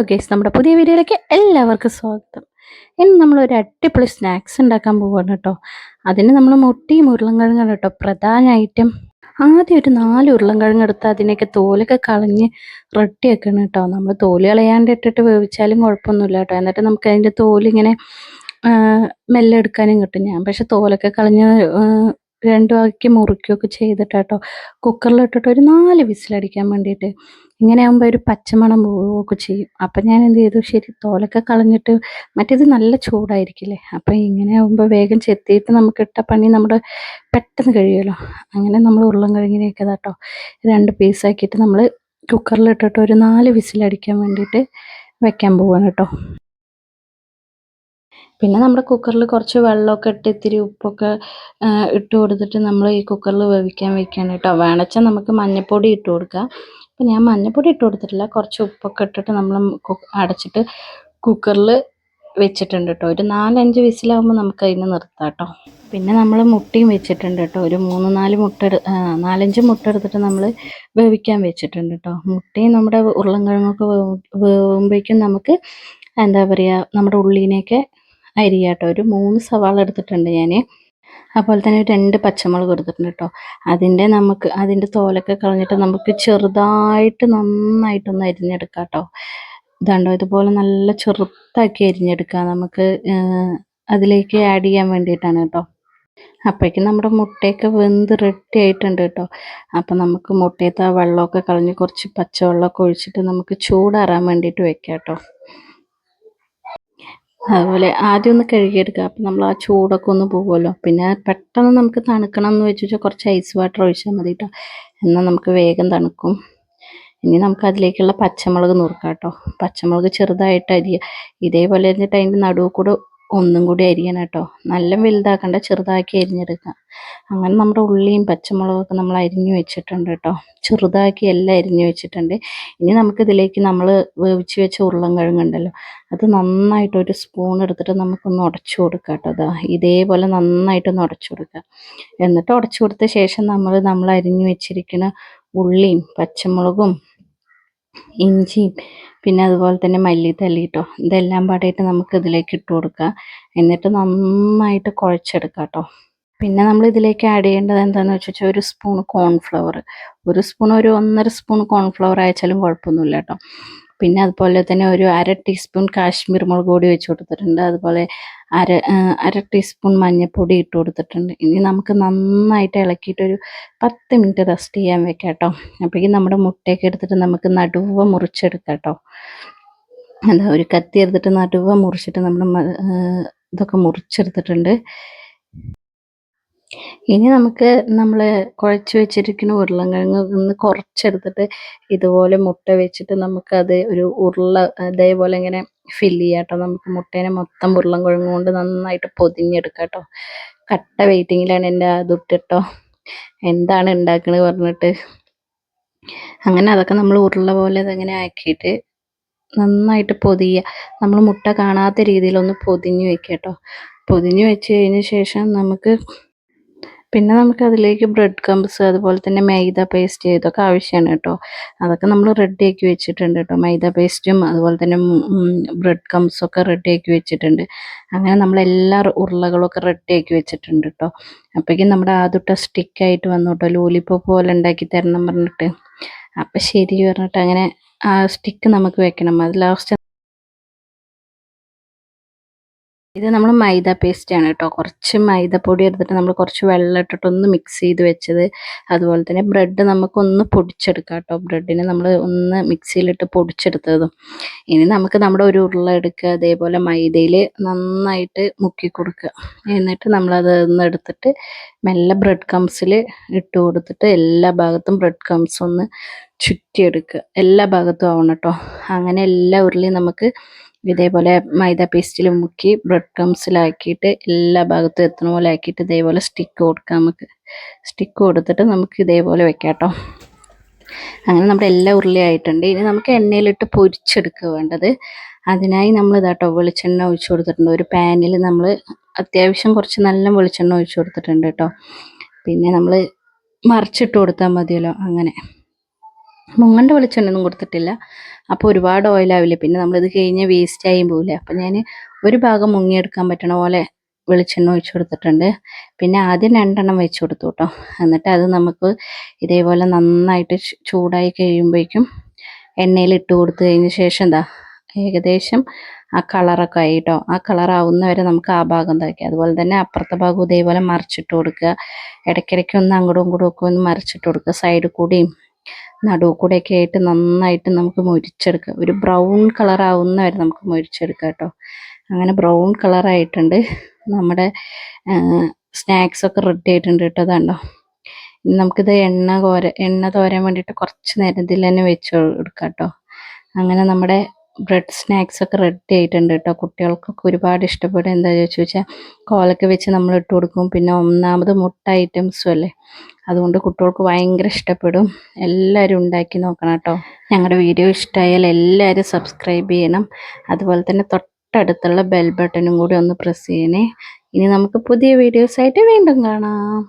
Hello guys നമ്മുടെ പുതിയ വീഡിയോയിലേക്ക് എല്ലാവർക്കും സ്വാഗതം. ഇന്ന് നമ്മൾ ഒരു അടിപൊളി സ്നാക്സ് ഉണ്ടാക്കാൻ പോവാണ് കേട്ടോ. അതിന് നമ്മൾ മുട്ടിയും ഉരുളൻകിഴങ്ങാണ് കേട്ടോ പ്രധാന ഐറ്റം ആദ്യം ഒരു നാല് ഉരുളൻകിഴങ്ങ് എടുത്ത് അതിനൊക്കെ തോലൊക്കെ കളഞ്ഞ് റെഡി ആക്കണം കേട്ടോ. നമ്മൾ തോൽ കളയാണ്ട് ഇട്ടിട്ട് വേവിച്ചാലും കുഴപ്പമൊന്നുമില്ല കേട്ടോ. എന്നിട്ട് നമുക്ക് അതിന്റെ തോലിങ്ങനെ മെല്ലെ എടുക്കാനും കിട്ടും. ഞാൻ പക്ഷെ തോലൊക്കെ കളഞ്ഞ് രണ്ടു വാക്കി മുറിക്കുകയൊക്കെ ചെയ്തിട്ടാട്ടോ കുക്കറിലിട്ടിട്ട് ഒരു നാല് വിസിലടിക്കാൻ വേണ്ടിയിട്ട് ഇങ്ങനെ ആകുമ്പോൾ ഒരു പച്ചമണം പോവുകയൊക്കെ ചെയ്യും. അപ്പം ഞാൻ എന്ത് ചെയ്തു? ശരി തോലൊക്കെ കളഞ്ഞിട്ട് മറ്റേത് നല്ല ചൂടായിരിക്കില്ലേ? അപ്പം ഇങ്ങനെ ആകുമ്പോൾ വേഗം ചെത്തിയിട്ട് നമുക്ക് ഇട്ട പണി നമ്മുടെ പെട്ടെന്ന് കഴിയുമല്ലോ? അങ്ങനെ നമ്മൾ ഉരുളൻ കിഴങ്ങിനെയൊക്കെ കേട്ടോ രണ്ട് പീസാക്കിയിട്ട് നമ്മൾ കുക്കറിലിട്ടിട്ട് ഒരു നാല് വിസിലടിക്കാൻ വേണ്ടിയിട്ട് വെക്കാൻ പോവാണ് കേട്ടോ പിന്നെ നമ്മുടെ കുക്കറിൽ കുറച്ച് വെള്ളമൊക്കെ ഇട്ട് ഇത്തിരി ഉപ്പൊക്കെ ഇട്ട് കൊടുത്തിട്ട് നമ്മൾ ഈ കുക്കറിൽ വേവിക്കാൻ വെക്കുകയാണ് കേട്ടോ. വേണച്ചാൽ നമുക്ക് മഞ്ഞൾപ്പൊടി ഇട്ട് കൊടുക്കാം. അപ്പം ഞാൻ മഞ്ഞൾപ്പൊടി ഇട്ട് കൊടുത്തിട്ടില്ല. കുറച്ച് ഉപ്പൊക്കെ ഇട്ടിട്ട് നമ്മൾ അടച്ചിട്ട് കുക്കറിൽ വെച്ചിട്ടുണ്ട് കേട്ടോ. ഒരു നാലഞ്ച് വിസിലാകുമ്പോൾ നമുക്ക് അതിന് നിർത്താം കേട്ടോ. പിന്നെ നമ്മൾ മുട്ടയും വെച്ചിട്ടുണ്ട് കേട്ടോ. ഒരു മൂന്ന് നാല് മുട്ട നാലഞ്ച് മുട്ട എടുത്തിട്ട് നമ്മൾ വേവിക്കാൻ വെച്ചിട്ടുണ്ട് കേട്ടോ. മുട്ടയും നമ്മുടെ ഉരുളൻകിഴങ്ങൊക്കെ വേവ് വേവുമ്പോഴേക്കും നമുക്ക് എന്താ പറയുക നമ്മുടെ ഉള്ളിനെയൊക്കെ അരിയാട്ടോ. ഒരു മൂന്ന് സവാള എടുത്തിട്ടുണ്ട് ഞാൻ അതുപോലെ തന്നെ രണ്ട് പച്ചമുളക് എടുത്തിട്ടുണ്ട് കേട്ടോ. അതിന്റെ നമുക്ക് അതിന്റെ തോലൊക്കെ കളഞ്ഞിട്ട് നമുക്ക് ചെറുതായിട്ട് നന്നായിട്ടൊന്ന് അരിഞ്ഞെടുക്കാം കേട്ടോ. ഇതാണ്ടോ ഇതുപോലെ നല്ല ചെറുത്താക്കി അരിഞ്ഞെടുക്കാം നമുക്ക് അതിലേക്ക് ആഡ് ചെയ്യാൻ വേണ്ടിയിട്ടാണ് കേട്ടോ. അപ്പോഴേക്കും നമ്മുടെ മുട്ടയൊക്കെ വെന്ത് റെഡി ആയിട്ടുണ്ട് കേട്ടോ. അപ്പം നമുക്ക് മുട്ടയത്തെ ആ വെള്ളമൊക്കെ കളഞ്ഞ് കുറച്ച് പച്ചവെള്ളമൊക്കെ ഒഴിച്ചിട്ട് നമുക്ക് ചൂടാറാൻ വേണ്ടിയിട്ട് വെക്കാം കേട്ടോ. അതുപോലെ ആദ്യം ഒന്ന് കഴുകിയെടുക്കുക. അപ്പം നമ്മൾ ആ ചൂടൊക്കെ ഒന്ന് പോകുമല്ലോ പിന്നെ പെട്ടെന്ന് നമുക്ക് തണുക്കണം എന്ന് വെച്ച് വെച്ചാൽ കുറച്ച് ഐസ് വാട്ടർ ഒഴിച്ചാൽ മതി കേട്ടോ എന്നാൽ നമുക്ക് വേഗം തണുക്കും. ഇനി നമുക്ക് അതിലേക്കുള്ള പച്ചമുളക് നുറുക്കാം കേട്ടോ പച്ചമുളക് ചെറുതായിട്ട് അരിയുക ഇതേപോലെ എന്നിട്ട് അതിന്റെ നടുവ് കൂടെ ഒന്നും കൂടി അരിയണം കേട്ടോ. നല്ല വലുതാക്കണ്ട ചെറുതാക്കി അരിഞ്ഞെടുക്കുക അങ്ങനെ നമ്മുടെ ഉള്ളിയും പച്ചമുളകൊക്കെ നമ്മൾ അരിഞ്ഞു വെച്ചിട്ടുണ്ട് കേട്ടോ. ചെറുതാക്കി എല്ലാം അരിഞ്ഞു വെച്ചിട്ടുണ്ട്. ഇനി നമുക്കിതിലേക്ക് നമ്മൾ വേവിച്ച് വെച്ച ഉരുളൻകിഴങ്ങുണ്ടല്ലോ അത് നന്നായിട്ട് ഒരു സ്പൂൺ എടുത്തിട്ട് നമുക്കൊന്ന് ഉടച്ചു കൊടുക്കാം കേട്ടോ. അതാ ഇതേപോലെ നന്നായിട്ടൊന്ന് ഉടച്ചു കൊടുക്കുക എന്നിട്ട് ഉടച്ചു കൊടുത്ത ശേഷം നമ്മൾ നമ്മൾ അരിഞ്ഞു വെച്ചിരിക്കുന്ന ഉള്ളിയും പച്ചമുളകും ഇഞ്ചിയും പിന്നെ അതുപോലെ തന്നെ മല്ലിത്തല്ലി കേട്ടോ ഇതെല്ലാം പാടായിട്ട് നമുക്ക് ഇതിലേക്ക് ഇട്ട് കൊടുക്കാം. എന്നിട്ട് നന്നായിട്ട് കുഴച്ചെടുക്കാം കേട്ടോ. പിന്നെ നമ്മൾ ഇതിലേക്ക് ആഡ് ചെയ്യേണ്ടത് എന്താണെന്ന് വെച്ചാൽ ഒരു സ്പൂൺ കോൺഫ്ലവർ ഒരു സ്പൂൺ ഒരു ഒന്നര സ്പൂൺ കോൺഫ്ലവർ അയച്ചാലും കുഴപ്പമൊന്നുമില്ല കേട്ടോ. പിന്നെ അതുപോലെ തന്നെ ഒരു അര ടീസ്പൂൺ കാശ്മീർ മുളക് പൊടി വെച്ച് കൊടുത്തിട്ടുണ്ട്. അതുപോലെ അര അര ടീസ്പൂൺ മഞ്ഞൾപ്പൊടി ഇട്ട് കൊടുത്തിട്ടുണ്ട്. ഇനി നമുക്ക് നന്നായിട്ട് ഇളക്കിയിട്ടൊരു പത്ത് മിനിറ്റ് റെസ്റ്റ് ചെയ്യാൻ വെക്കാം കേട്ടോ. അപ്പോഴേക്കും നമ്മുടെ മുട്ടയൊക്കെ എടുത്തിട്ട് നമുക്ക് നടുവ മുറിച്ചെടുക്കാം കേട്ടോ. എന്താ ഒരു കത്തി എടുത്തിട്ട് നടുവ മുറിച്ചിട്ട് നമ്മൾ ഇതൊക്കെ മുറിച്ചെടുത്തിട്ടുണ്ട്. ഇനി നമുക്ക് നമ്മൾ കുഴച്ച് വെച്ചിരിക്കുന്ന ഉരുളക്കിഴങ്ങ് ഒന്ന് കുറച്ചെടുത്തിട്ട് ഇതുപോലെ മുട്ട വെച്ചിട്ട് നമുക്കത് ഒരു ഉരുള അതേപോലെ ഇങ്ങനെ ഫില്ല് ചെയ്യാം കേട്ടോ നമുക്ക് മുട്ടേനെ മൊത്തം ഉരുളൻകിഴങ്ങ് കൊണ്ട് നന്നായിട്ട് പൊതിഞ്ഞെടുക്കാം കേട്ടോ കട്ട വെയിറ്റിങ്ങിലാണ് എന്റെ അതുട്ട് എന്താണ് ഉണ്ടാക്കണത് പറഞ്ഞിട്ട്. അങ്ങനെ അതൊക്കെ നമ്മൾ ഉരുള പോലെ അതങ്ങനെ ആക്കിയിട്ട് നന്നായിട്ട് പൊതിയുക നമ്മൾ മുട്ട കാണാത്ത രീതിയിലൊന്ന് പൊതിഞ്ഞ് വെക്കുക കേട്ടോ പൊതിഞ്ഞ് വെച്ച് കഴിഞ്ഞ ശേഷം നമുക്ക് പിന്നെ നമുക്ക് അതിലേക്ക് ബ്രെഡ് കംസ് അതുപോലെ തന്നെ മൈദ പേസ്റ്റ് ഇതൊക്കെ ആവശ്യമാണ് കേട്ടോ. അതൊക്കെ നമ്മൾ റെഡിയാക്കി വെച്ചിട്ടുണ്ട് കേട്ടോ. മൈദ പേസ്റ്റും അതുപോലെ തന്നെ ബ്രെഡ് ഒക്കെ റെഡിയാക്കി വെച്ചിട്ടുണ്ട്. അങ്ങനെ നമ്മൾ എല്ലാ ഉരുളകളൊക്കെ റെഡിയാക്കി വെച്ചിട്ടുണ്ട് കേട്ടോ. അപ്പോഴേക്കും നമ്മുടെ ആദ്യത്തെ സ്റ്റിക്കായിട്ട് വന്നു കേട്ടോ. ലോലിപ്പോപ്പ് പോലെ ഉണ്ടാക്കി തരണം പറഞ്ഞിട്ട്. അപ്പം ശരി പറഞ്ഞിട്ട് അങ്ങനെ ആ സ്റ്റിക്ക് നമുക്ക് വെക്കണം. അത് ലാസ്റ്റ് ഇത് നമ്മൾ മൈദ പേസ്റ്റ് ആണ് കേട്ടോ. കുറച്ച് മൈദപ്പൊടി എടുത്തിട്ട് നമ്മൾ കുറച്ച് വെള്ളം ഇട്ടിട്ട് ഒന്ന് മിക്സ് ചെയ്ത് വെച്ചത്. അതുപോലെ തന്നെ ബ്രെഡ് നമുക്കൊന്ന് പൊടിച്ചെടുക്കാം കേട്ടോ. ബ്രെഡിനെ നമ്മൾ ഒന്ന് മിക്സിയിലിട്ട് പൊടിച്ചെടുത്തതും. ഇനി നമുക്ക് നമ്മുടെ ഒരു ഉരുള എടുക്കുക. അതേപോലെ മൈദയിൽ നന്നായിട്ട് മുക്കി കൊടുക്കുക. എന്നിട്ട് നമ്മളത് ഒന്ന് എടുത്തിട്ട് മെല്ലെ ബ്രെഡ് കംസിൽ ഇട്ട് കൊടുത്തിട്ട് എല്ലാ ഭാഗത്തും ബ്രെഡ് കംസ് ഒന്ന് ചുറ്റിയെടുക്കുക. എല്ലാ ഭാഗത്തും ആവണം കേട്ടോ. അങ്ങനെ എല്ലാ ഉരുളിയും നമുക്ക് ഇതേപോലെ മൈദ പേസ്റ്റിൽ മുക്കി ബ്രെഡ് ക്രംസിലാക്കിയിട്ട് എല്ലാ ഭാഗത്തും എത്തുന്ന പോലെ ആക്കിയിട്ട് ഇതേപോലെ സ്റ്റിക്ക് കൊടുക്കാം നമുക്ക്. സ്റ്റിക്ക് കൊടുത്തിട്ട് നമുക്ക് ഇതേപോലെ വെക്കാം കേട്ടോ. അങ്ങനെ നമ്മുടെ എല്ലാ ഉരുളി ആയിട്ടുണ്ട്. ഇനി നമുക്ക് എണ്ണയിലിട്ട് പൊരിച്ചെടുക്കുക വേണ്ടത്. അതിനായി നമ്മൾ ഇതാട്ടോ വെളിച്ചെണ്ണ ഒഴിച്ചു കൊടുത്തിട്ടുണ്ട്. ഒരു പാനിൽ നമ്മൾ അത്യാവശ്യം കുറച്ച് നല്ല വെളിച്ചെണ്ണ ഒഴിച്ചു കൊടുത്തിട്ടുണ്ട് കേട്ടോ. പിന്നെ നമ്മൾ മറിച്ചിട്ട് കൊടുത്താൽ മതിയല്ലോ അങ്ങനെ. മുങ്ങണ്ട വെളിച്ചെണ്ണയൊന്നും കൊടുത്തിട്ടില്ല. അപ്പോൾ ഒരുപാട് ഓയിലാവില്ല പിന്നെ നമ്മളിത് കഴിഞ്ഞ് വേസ്റ്റ് ആയും പോവില്ലേ? അപ്പം ഞാൻ ഒരു ഭാഗം മുങ്ങിയെടുക്കാൻ പറ്റണ പോലെ വെളിച്ചെണ്ണ ഒഴിച്ചു കൊടുത്തിട്ടുണ്ട്. പിന്നെ ആദ്യം രണ്ടെണ്ണം വെച്ച് കൊടുത്തു കേട്ടോ എന്നിട്ട് അത് നമുക്ക് ഇതേപോലെ നന്നായിട്ട് ചൂടായി കഴിയുമ്പോഴേക്കും എണ്ണയിൽ ഇട്ട് കൊടുത്തു കഴിഞ്ഞ ശേഷം എന്താ ഏകദേശം ആ കളറൊക്കെ ആയി കേട്ടോ ആ കളർ ആവുന്നവരെ നമുക്ക് ആ ഭാഗം തയ്ക്കുക അതുപോലെ തന്നെ അപ്പുറത്തെ ഭാഗം ഇതേപോലെ മറിച്ചിട്ട് കൊടുക്കുക. ഇടയ്ക്കിടയ്ക്ക് ഒന്ന് അങ്ങോട്ടും ഇങ്ങോട്ടും ഒക്കെ ഒന്ന് മറിച്ചിട്ട് കൊടുക്കുക. സൈഡിൽ കൂടിയും നടുവ് കൂടെയൊക്കെ ആയിട്ട് നന്നായിട്ട് നമുക്ക് മുരിച്ചെടുക്കാം. ഒരു ബ്രൗൺ കളർ ആവുന്നവരെ നമുക്ക് മുരിച്ചെടുക്കാം കേട്ടോ. അങ്ങനെ ബ്രൗൺ കളർ ആയിട്ടുണ്ട്. നമ്മുടെ സ്നാക്സ് ഒക്കെ റെഡി ആയിട്ടുണ്ട് കേട്ടോ അതാണ്ടോ നമുക്കിത് എണ്ണ കോര എണ്ണ തോരാൻ വേണ്ടിയിട്ട് കുറച്ച് നേരം ഇതിൽ തന്നെ വെച്ച് കൊടുക്കാം കേട്ടോ. അങ്ങനെ നമ്മുടെ ബ്രെഡ് സ്നാക്സ് ഒക്കെ റെഡി ആയിട്ടുണ്ട് കേട്ടോ. കുട്ടികൾക്കൊക്കെ ഒരുപാട് ഇഷ്ടപ്പെടും. എന്താ ചോദിച്ചു വെച്ചാൽ കോലൊക്കെ വെച്ച് നമ്മൾ ഇട്ട് കൊടുക്കും. പിന്നെ ഒന്നാമത് മുട്ട ഐറ്റംസും അല്ലേ? അതുകൊണ്ട് കുട്ടികൾക്ക് ഭയങ്കര ഇഷ്ടപ്പെടും. എല്ലാവരും ഉണ്ടാക്കി നോക്കണം കേട്ടോ. ഞങ്ങളുടെ വീഡിയോ ഇഷ്ടമായാൽ എല്ലാവരും സബ്സ്ക്രൈബ് ചെയ്യണം. അതുപോലെ തന്നെ തൊട്ടടുത്തുള്ള ബെൽ ബട്ടണും കൂടി ഒന്ന് പ്രസ് ചെയ്യണേ. ഇനി നമുക്ക് പുതിയ വീഡിയോസായിട്ട് വീണ്ടും കാണാം.